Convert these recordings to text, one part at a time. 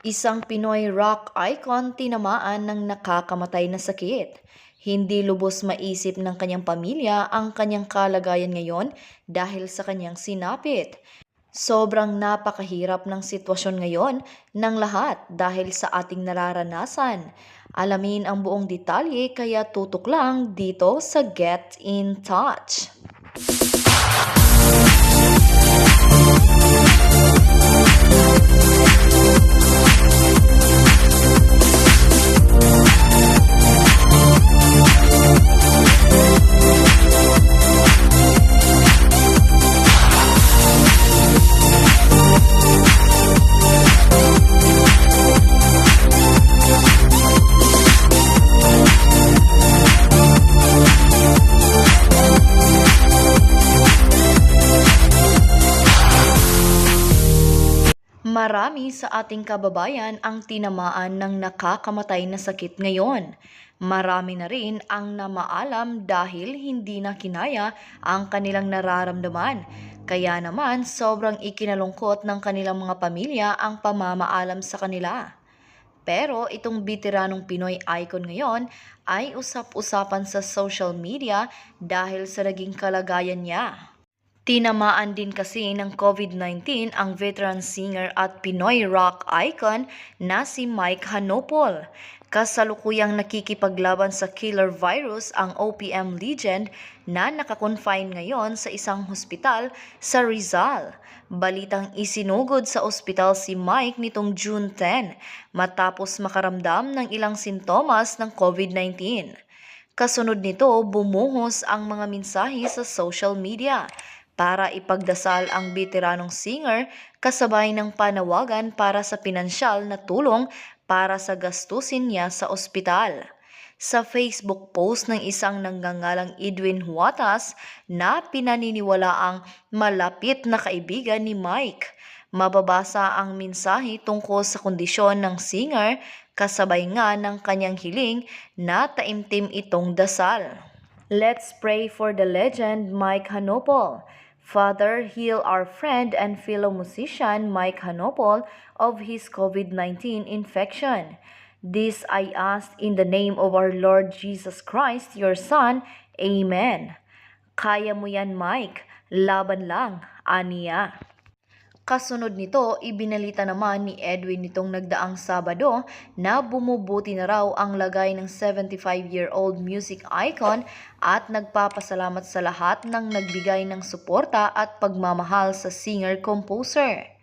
Isang Pinoy rock icon tinamaan ng nakakamatay na sakit. Hindi lubos maisip ng kanyang pamilya ang kanyang kalagayan ngayon dahil sa kanyang sinapit. Sobrang napakahirap ng sitwasyon ngayon ng lahat dahil sa ating nararanasan. Alamin ang buong detalye kaya tutok lang dito sa Get in Touch. Marami sa ating kababayan ang tinamaan ng nakakamatay na sakit ngayon. Marami na rin ang namaalam dahil hindi na kinaya ang kanilang nararamdaman. Kaya naman sobrang ikinalungkot ng kanilang mga pamilya ang pamamaalam sa kanila. Pero itong bitiranong Pinoy icon ngayon ay usap-usapan sa social media dahil sa naging kalagayan niya. Tinamaan din kasi ng COVID-19 ang veteran singer at Pinoy rock icon na si Mike Hanopol. Kasalukuyang nakikipaglaban sa killer virus ang OPM legend na nakakonfine ngayon sa isang hospital sa Rizal. Balitang isinugod sa ospital si Mike nitong June 10 matapos makaramdam ng ilang sintomas ng COVID-19. Kasunod nito, bumuhos ang mga mensahe sa social media para ipagdasal ang bitiranong singer kasabay ng panawagan para sa pinansyal na tulong para sa gastusin niya sa ospital. Sa Facebook post ng isang nanggangalang Edwin Huatas na pinaniniwala ang malapit na kaibigan ni Mike, mababasa ang mensahe tungkol sa kondisyon ng singer kasabay nga ng kanyang hiling na taimtim itong dasal. Let's pray for the legend Mike Hanopol. Father, heal our friend and fellow musician Mike Hanopol of his COVID-19 infection. This I ask in the name of our Lord Jesus Christ, your Son. Amen. Kaya mo yan, Mike. Laban lang. Aniya. Kasunod nito, ibinalita naman ni Edwin nitong nagdaang Sabado na bumubuti na raw ang lagay ng 75-year-old music icon at nagpapasalamat sa lahat ng nagbigay ng suporta at pagmamahal sa singer-composer.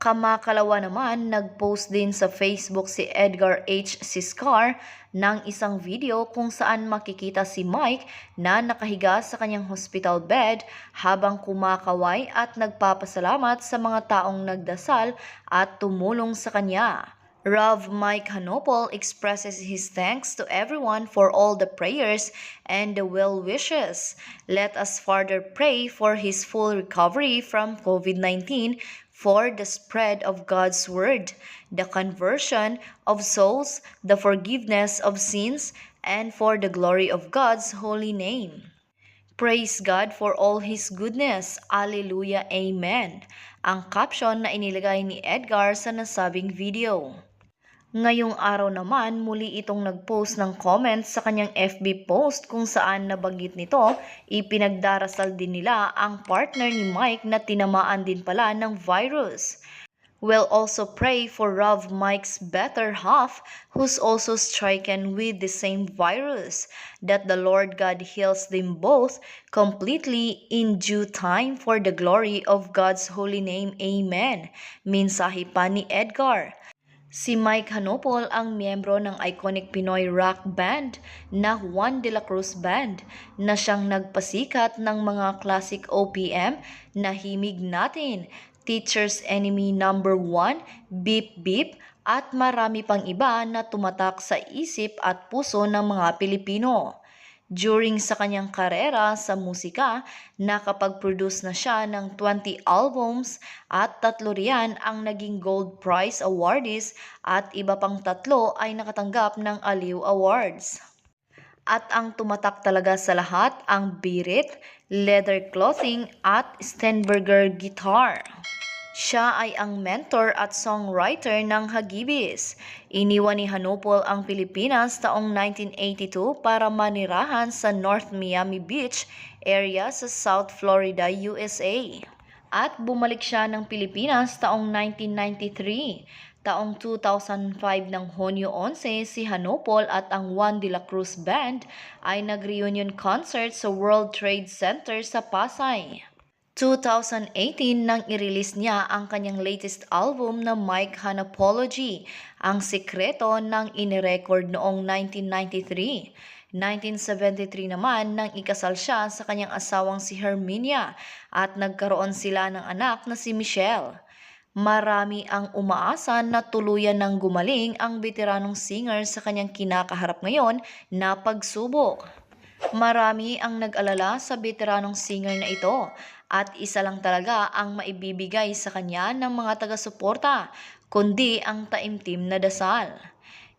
Kamakalawa naman, nag-post din sa Facebook si Edgar H. Siscar ng isang video kung saan makikita si Mike na nakahiga sa kanyang hospital bed habang kumakaway at nagpapasalamat sa mga taong nagdasal at tumulong sa kanya. Rav Mike Hanopol expresses his thanks to everyone for all the prayers and the well wishes. Let us further pray for his full recovery from COVID-19 for the spread of God's word, the conversion of souls, the forgiveness of sins, and for the glory of God's holy name. Praise God for all His goodness. Alleluia. Amen. Ang caption na inilagay ni Edgar sa nasabing video. Ngayong araw naman, muli itong nag-post ng comments sa kanyang FB post kung saan nabanggit nito, ipinagdarasal din nila ang partner ni Mike na tinamaan din pala ng virus. We'll also pray for Rav Mike's better half who's also stricken with the same virus, that the Lord God heals them both completely in due time for the glory of God's holy name. Amen. Mensahe pa ni Edgar. Si Mike Hanopol ang miyembro ng iconic Pinoy rock band na Juan de la Cruz Band na siyang nagpasikat ng mga classic OPM na Himig Natin, Teacher's Enemy Number 1, Beep Beep at marami pang iba na tumatak sa isip at puso ng mga Pilipino. During sa kanyang karera sa musika, nakapag-produce na siya ng 20 albums at tatlo riyan ang naging Gold Prize awardees at iba pang tatlo ay nakatanggap ng Aliw Awards. At ang tumatak talaga sa lahat ang birit, leather clothing at Stenberger guitar. Siya ay ang mentor at songwriter ng Hagibis. Iniwan ni Hanupol ang Pilipinas taong 1982 para manirahan sa North Miami Beach area sa South Florida, USA. At bumalik siya ng Pilipinas taong 1993. Taong 2005 ng Honyo 11, si Hanopol at ang Juan de la Cruz Band ay nag-reunion concert sa World Trade Center sa Pasay. 2018 nang i-release niya ang kanyang latest album na Mike Hanapology, ang sikreto ng inirecord noong 1993. 1973 naman nang ikasal siya sa kanyang asawang si Herminia at nagkaroon sila ng anak na si Michelle. Marami ang umaasa na tuluyan ng gumaling ang veteranong singer sa kanyang kinakaharap ngayon na pagsubok. Marami ang nag-alala sa veteranong singer na ito at isa lang talaga ang maibibigay sa kanya ng mga taga-suporta, kundi ang taimtim na dasal.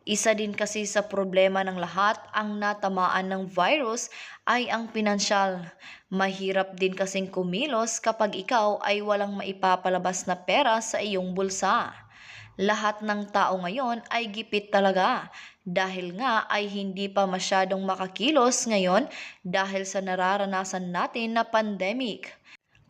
Isa din kasi sa problema ng lahat ang natamaan ng virus ay ang pinansyal. Mahirap din kasing kumilos kapag ikaw ay walang maipapalabas na pera sa iyong bulsa. Lahat ng tao ngayon ay gipit talaga dahil nga ay hindi pa masyadong makakilos ngayon dahil sa nararanasan natin na pandemic.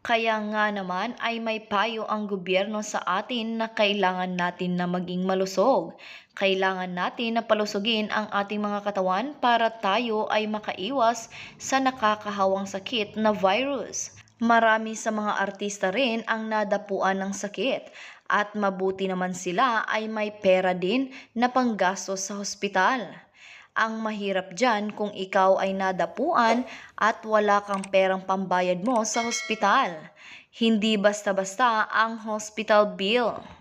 Kaya nga naman ay may payo ang gobyerno sa atin na kailangan natin na maging malusog. Kailangan natin na palusogin ang ating mga katawan para tayo ay makaiwas sa nakakahawang sakit na virus. Marami sa mga artista rin ang nadapuan ng sakit at mabuti naman sila ay may pera din na panggastos sa hospital. Ang mahirap dyan kung ikaw ay nadapuan at wala kang perang pambayad mo sa hospital. Hindi basta-basta ang hospital bill.